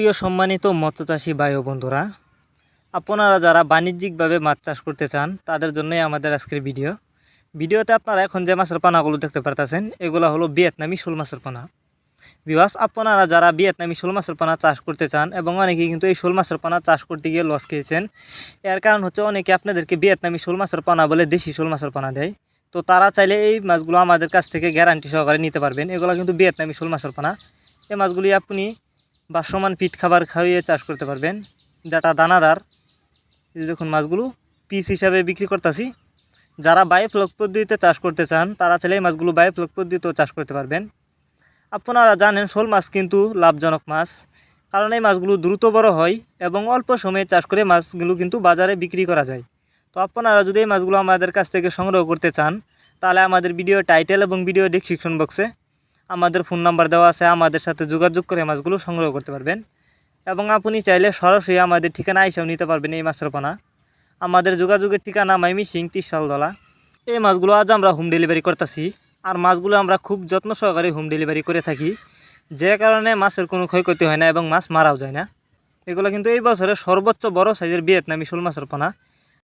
সুপ্রিয় সম্মানিত মৎস্য চাষী ভাই ও বন্ধুরা, আপনারা যারা বাণিজ্যিকভাবে মাছ চাষ করতে চান, তাদের জন্যই আমাদের আজকের ভিডিও। ভিডিওতে আপনারা এখন যে মাছের পানাগুলো দেখতে পারতেছেন, এগুলো হলো ভিয়েতনামি শোল মাছের পানা। বিবাস আপনারা যারা ভিয়েতনামি শোল মাছের পানা চাষ করতে চান এবং অনেকেই কিন্তু এই শোল মাছের পানা চাষ করতে গিয়ে লস খেয়েছেন, এর কারণ হচ্ছে অনেকে আপনাদেরকে ভিয়েতনামি শোল মাছের পানা বলে দেশি শোল মাছের পানা দেয়। তো তারা চাইলে এই মাছগুলো আমাদের কাছ থেকে গ্যারান্টি সহকারে নিতে পারবেন, এগুলো কিন্তু ভিয়েতনামি শোল মাছের পানা। এই মাছগুলি আপনি বাসমান পিট খাবার খাইয়ে চাষ করতে পারবেন। যেটা দানাদার দেখুন মাছগুলো পিস হিসাবে বিক্রি করতেছি। যারা বায়োফ্লক পদ্ধতিতে চাষ করতে চান, তারা চাইলে এই মাছগুলো বায়োফ্লক পদ্ধতিতেও চাষ করতে পারবেন। আপনারা জানেন, শোল মাছ কিন্তু লাভজনক মাছ। কারণ এই মাছগুলো দ্রুত বড় হয় এবং অল্প সময়ে চাষ করে মাছগুলো কিন্তু বাজারে বিক্রি করা যায়। তো আপনারা যদি এই মাছগুলো আমাদের কাছ থেকে সংগ্রহ করতে চান, তাহলে আমাদের ভিডিও টাইটেল এবং ভিডিও ডিসক্রিপশন বক্সে আমাদের ফোন নাম্বার দেওয়া আছে, আমাদের সাথে যোগাযোগ করে মাছগুলো সংগ্রহ করতে পারবেন। এবং আপনি চাইলে সরাসরি আমাদের ঠিকানা আইসাও নিতে পারবেন এই মাছের পানা। আমাদের যোগাযোগের ঠিকানা মাইমি সিং তিরশালদলা এই মাছগুলো আজ আমরা হোম ডেলিভারি করতেছি। আর মাছগুলো আমরা খুব যত্ন সহকারে হোম ডেলিভারি করে থাকি। যে কারণে মাছের কোনো ক্ষয়ক্ষতি হয় না এবং মাছ মারাও যায় না। এগুলো কিন্তু এই বছরের সর্বোচ্চ বড় সাইজের ভিয়েতনামি শোল মাছের পানা।